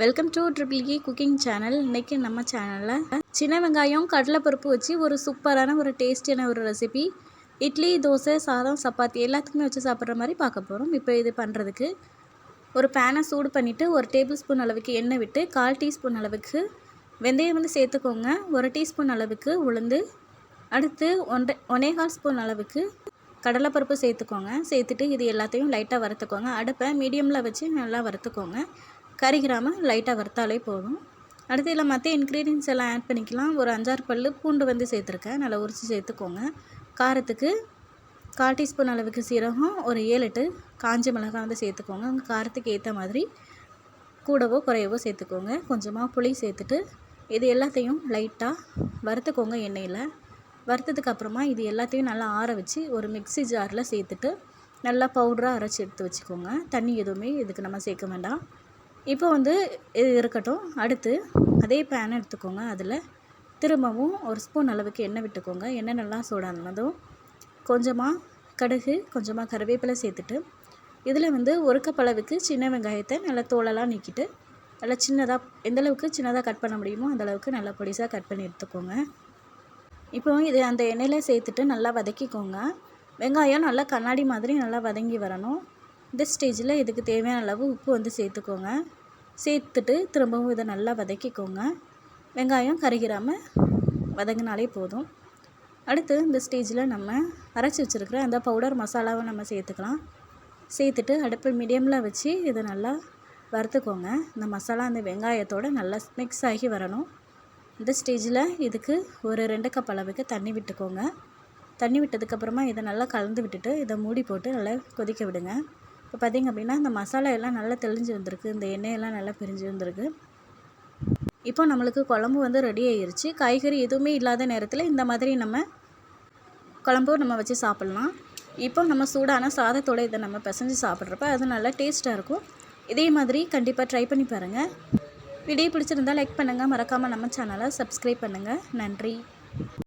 Welcome to triple E cooking channel இன்றைக்கி நம்ம சேனலில் சின்ன வெங்காயம் கடலைப்பருப்பு வச்சு ஒரு சூப்பரான ஒரு டேஸ்டியான ஒரு ரெசிபி இட்லி தோசை சாதம் சப்பாத்தி எல்லாத்துக்குமே வச்சு சாப்பிட்ற மாதிரி பார்க்க போகிறோம் இப்போ இது பண்ணுறதுக்கு ஒரு பேனை சூடு பண்ணிவிட்டு ஒரு டேபிள் ஸ்பூன் அளவுக்கு எண்ணெய் விட்டு கால் டீஸ்பூன் அளவுக்கு வெந்தயம் வந்து சேர்த்துக்கோங்க. ஒரு டீஸ்பூன் அளவுக்கு உளுந்து அடுத்து ஒன்றை ஒன்னேகால் ஸ்பூன் அளவுக்கு கடலைப்பருப்பு சேர்த்துக்கோங்க. சேர்த்துட்டு இது எல்லாத்தையும் லைட்டாக வறுத்துக்கோங்க. அடுப்பை மீடியமில் வச்சு நல்லா வறுத்துக்கோங்க. கறிகிராமல் லைட்டாக வறுத்தாலே போதும். அடுத்து இதில் மற்ற இன்க்ரீடியன்ஸ் எல்லாம் ஆட் பண்ணிக்கலாம். ஒரு அஞ்சாறு பல் பூண்டு வந்து சேர்த்துருக்கேன். நல்லா உரித்து சேர்த்துக்கோங்க. காரத்துக்கு கால் டீஸ்பூன் அளவுக்கு சீரகம் ஒரு ஏழு எட்டு காஞ்ச மிளகாய் வந்து சேர்த்துக்கோங்க. உங்கள் காரத்துக்கு ஏற்ற மாதிரி கூடவோ குறையவோ சேர்த்துக்கோங்க. கொஞ்சமாக புளி சேர்த்துட்டு இது எல்லாத்தையும் லைட்டாக வறுத்துக்கோங்க எண்ணெயில். வறுத்ததுக்கு அப்புறமா இது எல்லாத்தையும் நல்லா ஆற வச்சு ஒரு மிக்ஸி ஜாரில் சேர்த்துட்டு நல்லா பவுடராக அரைச்சி எடுத்து வச்சுக்கோங்க. தண்ணி எதுவுமே இதுக்கு நம்ம சேர்க்க வேண்டாம். இப்போ வந்து இது இருக்கட்டும். அடுத்து அதே பேன் எடுத்துக்கோங்க. அதில் திரும்பவும் ஒரு ஸ்பூன் அளவுக்கு எண்ணெய் விட்டுக்கோங்க. எண்ணெய் நல்லா சூடானதும் கொஞ்சமாக கடுகு கொஞ்சமாக கருவேப்பிலை சேர்த்துட்டு இதில் வந்து ஒரு கப் அளவுக்கு சின்ன வெங்காயத்தை நல்லா தோலெல்லாம் நீக்கிட்டு நல்லா சின்னதாக எந்தளவுக்கு சின்னதாக கட் பண்ண முடியுமோ அந்தளவுக்கு நல்லா பொடிசாக கட் பண்ணி எடுத்துக்கோங்க. இப்போ இது அந்த எண்ணெயில் சேர்த்துட்டு நல்லா வதக்கிக்கோங்க. வெங்காயம் நல்லா கண்ணாடி மாதிரி நல்லா வதங்கி வரணும். இந்த ஸ்டேஜில் இதுக்கு தேவையான அளவு உப்பு வந்து சேர்த்துக்கோங்க. சேர்த்துட்டு திரும்பவும் இதை நல்லா வதக்கிக்கோங்க. வெங்காயம் கருகிராமல் வதங்கினாலே போதும். அடுத்து இந்த ஸ்டேஜில் நம்ம அரைச்சி வச்சுருக்கிற அந்த பவுடர் மசாலாவை நம்ம சேர்த்துக்கலாம். சேர்த்துட்டு அடுப்பு மீடியமில் வச்சு இதை நல்லா வறுத்துக்கோங்க. இந்த மசாலா அந்த வெங்காயத்தோடு நல்லா மிக்ஸ் ஆகி வரணும். இந்த ஸ்டேஜில் இதுக்கு ஒரு ரெண்டு கப் அளவுக்கு தண்ணி விட்டுக்கோங்க. தண்ணி விட்டதுக்கப்புறமா இதை நல்லா கலந்து விட்டுட்டு இதை மூடி போட்டு நல்லா கொதிக்க விடுங்க. இப்போ பார்த்திங்க அப்படின்னா இந்த மசாலா எல்லாம் நல்லா தெளிஞ்சு வந்திருக்கு. இந்த எண்ணெயெல்லாம் நல்லா பிரிஞ்சு வந்திருக்கு. இப்போ நம்மளுக்கு குழம்பு வந்து ரெடி ஆயிருச்சு. காய்கறி எதுவுமே இல்லாத நேரத்தில் இந்த மாதிரி நம்ம குழம்பும் நம்ம வச்சு சாப்பிட்லாம். இப்போ நம்ம சூடான சாதத்தோடு இதை நம்ம பிசைஞ்சு சாப்பிட்றப்ப அது நல்லா டேஸ்ட்டாக இருக்கும். இதே மாதிரி கண்டிப்பாக ட்ரை பண்ணி பாருங்கள் வீடியோ பிடிச்சிருந்தால் லைக் பண்ணுங்கள் மறக்காமல் நம்ம சேனலை சப்ஸ்கிரைப் பண்ணுங்கள் நன்றி.